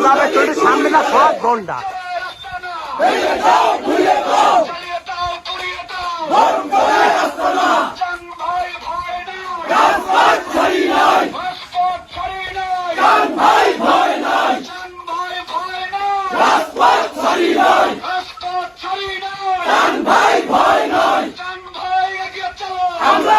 গোলাপের চটি সামনে না সব গন্ডা। আমরা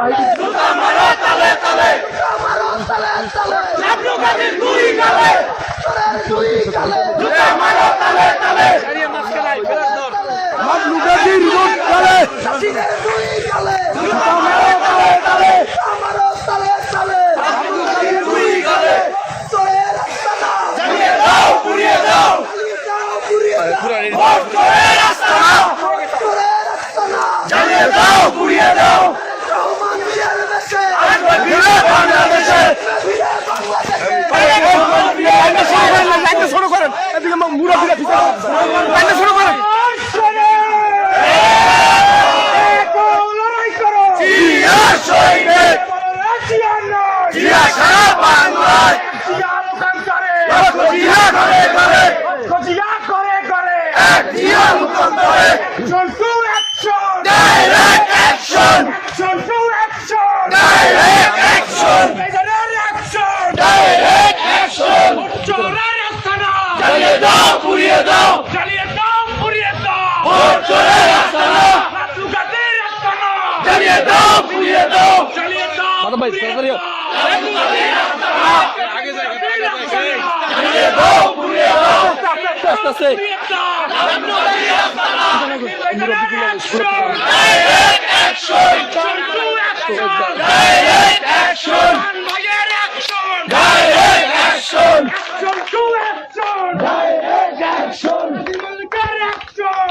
জুতা মারো তালে তালে জুতা মারো তালে তালে চাবলু কাটে দুই গালে দুই গালে জুতা মারো তালে তালে দাঁড়িয়ে মাস্ক নাই ফেরার দর মাবলু কাটির দুই গালে দুই গালে জুতা জিয়া সারা বাংলায়। জিয়া করে। করে জিয়া করে করে এক জিয়া রূপান্তরে চন্টু অ্যাকশন ডাইরেক্ট অ্যাকশন দাও পুড়িয়ে দাও। জ্বালিয়ে দাও দাদা ভাই তাড়াতাড়ি আগে যাই আস্তে আস্তে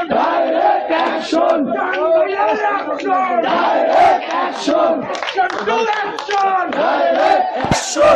Direct action! Direct action! Action direct action direct action direct action